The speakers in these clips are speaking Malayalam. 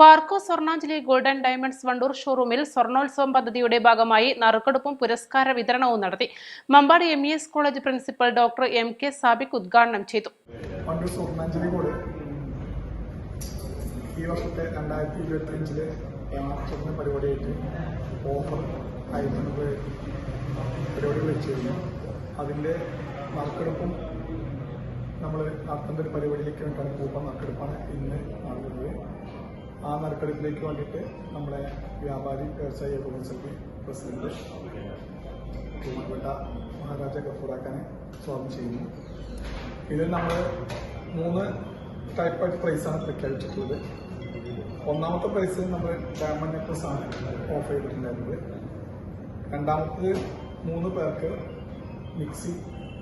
പാർക്കോ സ്വർണാഞ്ജലി ഗോൾഡൻ ഡയമണ്ട്സ് വണ്ടൂർ ഷോറൂമിൽ സ്വർണോത്സവം പദ്ധതിയുടെ ഭാഗമായി നറുക്കെടുപ്പും പുരസ്കാര വിതരണവും നടത്തി. Mampad M E S college principal doctor M K Sabik ഉദ്ഘാടനം ചെയ്തു. ഈ വർഷത്തെ രണ്ടായിരത്തി ഇരുപത്തി അഞ്ചിലെ സ്വർണ പരിപാടിയായിട്ട് ഓഫർ നമുക്ക് പരിപാടി വെച്ചിരുന്നു. അതിന്റെ നറുക്കെടുപ്പും നമ്മൾ നടത്തേണ്ട ഒരു പരിപാടിയിലേക്ക് വേണ്ടിയിട്ടാണ് കൂപ്പൺ നറുക്കെടുപ്പാണ് ഇന്ന് നടന്നത് ആ നറുക്കെടുപ്പിലേക്ക് വേണ്ടിയിട്ട് നമ്മളെ വ്യാപാരി വ്യവസായ കൗൺസിൽ പ്രസിഡന്റ് ബഹുമാനപ്പെട്ട മഹാരാജ ഗഫൂറാക്കാനെ സ്വാഗതം ചെയ്യുന്നു. ഇതിൽ നമ്മൾ മൂന്ന് ടൈപ്പ് ഓഫ് പ്രൈസാണ് പ്രഖ്യാപിച്ചിട്ടുള്ളത്. ഒന്നാമത്തെ പ്രൈസ് നമ്മൾ ഡയമണ്ട് നെക്ലസ് ആണ് ഓഫർ ചെയ്തിട്ടുണ്ടായിരുന്നത്. രണ്ടാമത്തത് മൂന്ന് പേർക്ക് മിക്സി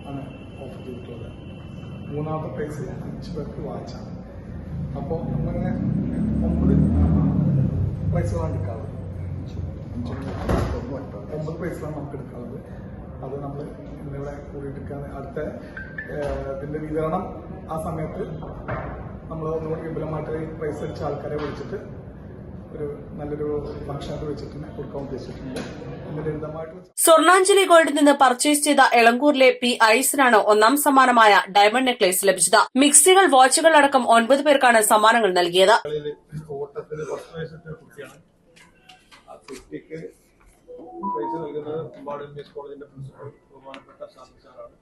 ആണ് ഓഫർ ചെയ്തിട്ടുള്ളത്. മൂന്നാമത്തെ പ്രൈസ് അഞ്ച് പേർക്ക് വാച്ചാണ് അപ്പോൾ നമ്മളിങ്ങനെ പ്രൈസുകളാണ് എടുക്കാവുന്നത് ഒമ്പത് പൈസയാണ് നമുക്ക് എടുക്കാവുന്നത് അത് നമ്മൾ ഇന്നിവിടെ കൂടിയിട്ടിരിക്കാൻ അടുത്ത ഏഹ്, ഇതിന്റെ വിതരണം ആ സമയത്ത് നമ്മൾ ഒന്നുകൂടി വിപുലമായിട്ട് പ്രൈസ് അടിച്ച ആൾക്കാരെ വിളിച്ചിട്ട് ഒരു നല്ലൊരു ഭക്ഷണമൊക്കെ വെച്ചിട്ട് കൊടുക്കാൻ ഉദ്ദേശിച്ചിട്ടുണ്ട്. സ്വർണാഞ്ജലി ഗോൾഡിൽ നിന്ന് പർച്ചേസ് ചെയ്ത എളങ്കൂറിലെ പി ഐസിനാണ് ഒന്നാം സമ്മാനമായ ഡയമണ്ട് നെക്ലേസ് ലഭിച്ചത്. മിക്സികൾ വാച്ചുകൾ അടക്കം ഒൻപത് പേർക്കാണ് സമ്മാനങ്ങൾ നൽകിയത്. ഓട്ടത്തിൽ ഫസ്റ്റ് പ്രൈസ് കുട്ടിയാണ്. ആ കുട്ടിക്ക് പ്രൈസ് നൽകുന്നത് കുമ്പാട് എം എസ് കോളേജിന്റെ പ്രിൻസിപ്പൽ ബഹുമാനപ്പെട്ട ഷാമി സാറാണ്.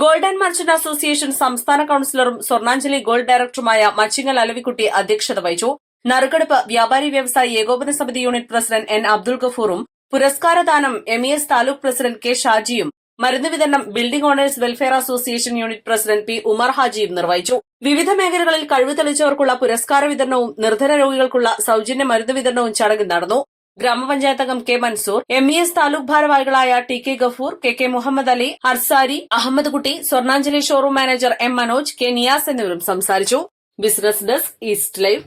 ഗോൾഡൻ മർച്ചന്റ് അസോസിയേഷൻ സംസ്ഥാന കൌൺസിലറും സ്വർണാഞ്ജലി ഗോൾഡ് ഡയറക്ടറുമായ മച്ചിങ്ങൽ അലവിക്കുട്ടി അധ്യക്ഷത വഹിച്ചു. നറുക്കെടുപ്പ് വ്യാപാരി വ്യവസായി ഏകോപന സമിതി യൂണിറ്റ് പ്രസിഡന്റ് എൻ അബ്ദുൾ ഗഫൂറും പുരസ്കാരദാനം M E S taluk president K ഷാജിയും മരുന്ന് വിതരണം building owners welfare association unit president P Umar ഹാജിയും നിർവഹിച്ചു. വിവിധ മേഖലകളിൽ കഴിവ് തെളിച്ചവർക്കുള്ള പുരസ്കാര വിതരണവും നിർധന രോഗികൾക്കുള്ള സൌജന്യ മരുന്ന് വിതരണവും ചടങ്ങിൽ നടന്നു. ഗ്രാമപഞ്ചായത്ത് അംഗം K Mansoor M E S taluk ഭാരവാഹികളായ T K Gafoor K K Muhammad Ali Arsari Ahammed Kutty Swarnanjali showroom manager M Manoj K Niyas എന്നിവരും സംസാരിച്ചു. Business desk east live.